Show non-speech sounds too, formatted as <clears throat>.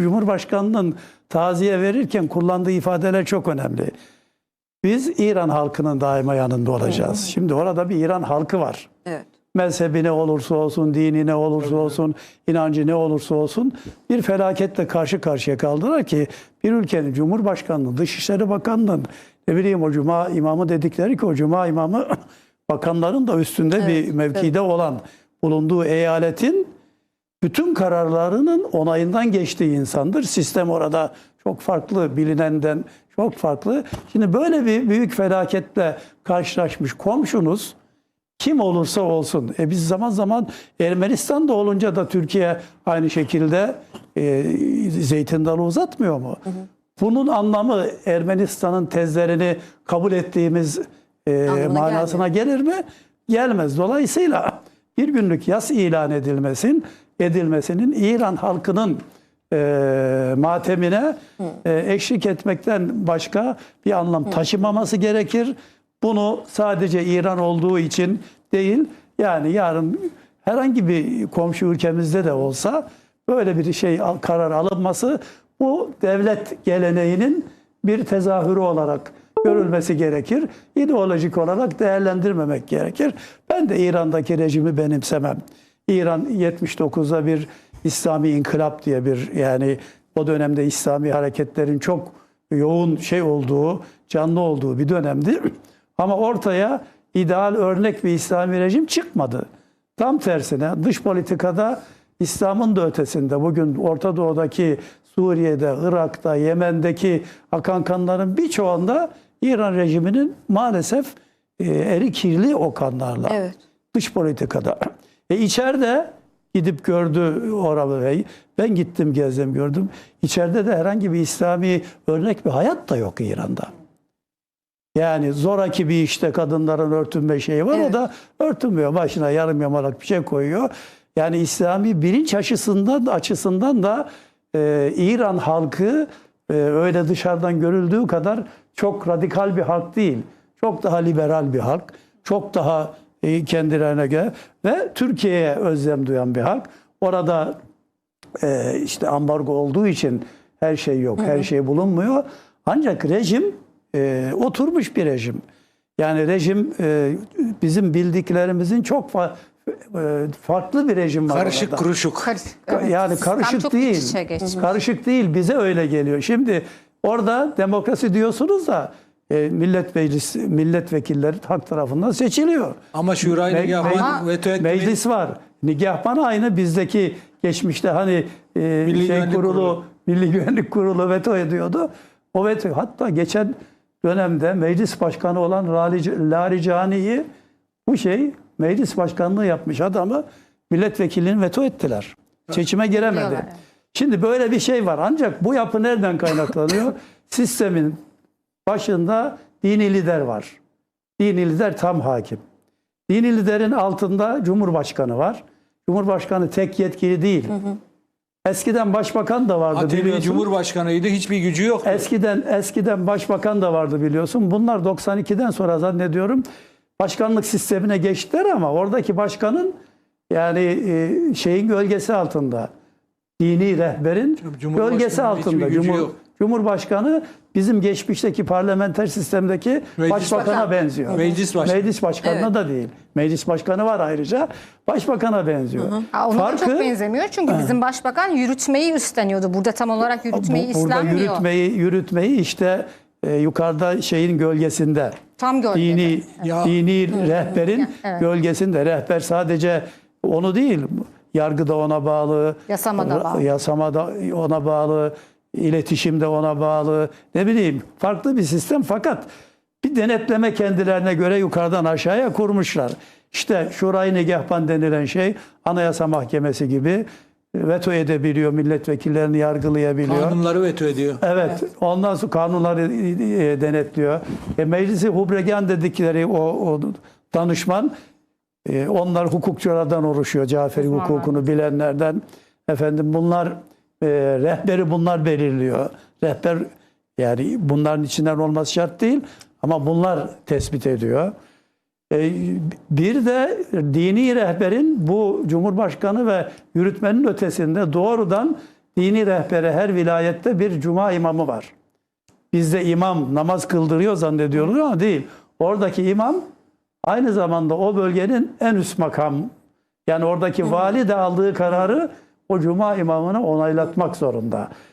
Cumhurbaşkanının taziye verirken kullandığı ifadeler çok önemli. Biz İran halkının daima yanında olacağız. Şimdi orada bir İran halkı var. Evet. Mezhebi ne olursa olsun, dini ne olursa olsun, inancı ne olursa olsun bir felaketle karşı karşıya kaldılar ki bir ülkenin Cumhurbaşkanlığı, Dışişleri Bakanlığı'nın ne bileyim o cuma imamı dedikleri ki o cuma imamı <clears throat> bakanların da üstünde bir Evet, mevkide olan bulunduğu eyaletin bütün kararlarının onayından geçtiği insandır. Sistem orada çok farklı, bilinenden çok farklı. Şimdi böyle bir büyük felaketle karşılaşmış komşunuz kim olursa olsun. E biz zaman zaman Ermenistan'da olunca da Türkiye aynı şekilde e, zeytin dalı uzatmıyor mu? Bunun anlamı Ermenistan'ın tezlerini kabul ettiğimiz e, Anlamına manasına gelir mi? Gelmez. Dolayısıyla bir günlük yas ilan edilmesin, edilmesinin İran halkının e, matemine e, eşlik etmekten başka bir anlam taşımaması gerekir. Bunu sadece İran olduğu için değil, yani yarın herhangi bir komşu ülkemizde de olsa böyle bir şey karar alınması bu devlet geleneğinin bir tezahürü olarak görülmesi gerekir. İdeolojik olarak değerlendirmemek gerekir. Ben de İran'daki rejimi benimsemem. İran 79'da bir İslami inkılap diye bir yani o dönemde İslami hareketlerin çok yoğun şey olduğu, canlı olduğu bir dönemdi. <clears throat> Ama ortaya ideal örnek bir İslami rejim çıkmadı. Tam tersine dış politikada İslam'ın da ötesinde bugün Orta Doğu'daki Suriye'de, Irak'ta, Yemen'deki akan kanların birçoğunda İran rejiminin maalesef e, eri kirli o kanlarla. Evet. Dış politikada. <clears throat> E içeride gidip gördü Oral Bey. Ben gittim gezdim gördüm. İçeride de herhangi bir İslami örnek bir hayat da yok İran'da. Yani zoraki bir işte kadınların örtünme şeyi var. O Evet. da örtünmüyor. Başına yarım yamalak bir şey koyuyor. Yani İslami bilinç açısından açısından da e, İran halkı e, öyle dışarıdan görüldüğü kadar çok radikal bir halk değil. Çok daha liberal bir halk. Çok daha e, kendilerine göre ve Türkiye'ye özlem duyan bir halk. Orada e, işte ambargo olduğu için her şey yok, her şey bulunmuyor. Ancak rejim e, oturmuş bir rejim. Yani rejim e, bizim bildiklerimizin çok fa- e, farklı bir rejim var Karışık orada. kuruşuk. Karış- Ka- evet. Yani karışık değil. Karışık değil. Bize öyle geliyor. Şimdi orada demokrasi diyorsunuz da e, millet meclis milletvekilleri halk tarafından seçiliyor. Ama Şurayı Me- Nigahman me- veto etmeyi Meclis var. Nigahban aynı bizdeki geçmişte hani e, Milli şey Güvenlik kurulu, Kurulu. Milli Güvenlik Kurulu veto ediyordu. O veto hatta geçen dönemde meclis başkanı olan Lali- Lari Cani'yi bu şey meclis başkanlığı yapmış adamı milletvekilini veto ettiler. Seçime giremedi. Biliyorlar, evet. Şimdi böyle bir şey var. Ancak bu yapı nereden kaynaklanıyor? Sistemin <laughs> başında dini lider var. Dini lider tam hakim. Dini liderin altında Cumhurbaşkanı var. Cumhurbaşkanı tek yetkili değil. Eskiden başbakan da vardı Hatebi biliyorsun. Cumhurbaşkanıydı. Hiçbir gücü yok. Eskiden eskiden başbakan da vardı biliyorsun. Bunlar 92'den sonra zannediyorum başkanlık sistemine geçtiler ama oradaki başkanın yani e, şeyin gölgesi altında. Dini rehberin gölgesi altında. Cumhur, yok. Cumhurbaşkanı bizim geçmişteki parlamenter sistemdeki Meclis başbakana başkanı. benziyor. Meclis başkanı. Meclis başkanına Evet. da değil. Meclis başkanı var ayrıca. Başbakana benziyor. Ha, ona da çok Farkı benzemiyor çünkü bizim başbakan yürütmeyi üstleniyordu. Burada tam olarak yürütmeyi bu- burada üstlenmiyor. yürütmeyi yürütmeyi işte e, yukarıda şeyin gölgesinde. Tam gölgede. dini Ya- dini rehberin Evet. gölgesinde. Rehber sadece onu değil, yargıda ona bağlı, Yasama da bağlı. yasama da ona bağlı, iletişim de ona bağlı. Ne bileyim, farklı bir sistem fakat bir denetleme kendilerine göre yukarıdan aşağıya kurmuşlar. İşte Şurayı Negahban denilen şey Anayasa Mahkemesi gibi veto edebiliyor, milletvekillerini yargılayabiliyor. Kanunları veto ediyor. Evet, ondan sonra kanunları e, denetliyor. E, meclisi hubregan dedikleri o, o danışman, e, onlar hukukçulardan oluşuyor. Caferi hukukunu bilenlerden. Efendim bunlar, e, rehberi bunlar belirliyor. Rehber yani bunların içinden olması şart değil ama bunlar tespit ediyor. E, Bir de dini rehberin bu Cumhurbaşkanı ve yürütmenin ötesinde doğrudan dini rehbere her vilayette bir cuma imamı var. Bizde imam namaz kıldırıyor zannediyorlar ama değil. Oradaki imam aynı zamanda o bölgenin en üst makam. Yani oradaki vali de aldığı kararı o cuma imamına onaylatmak zorunda.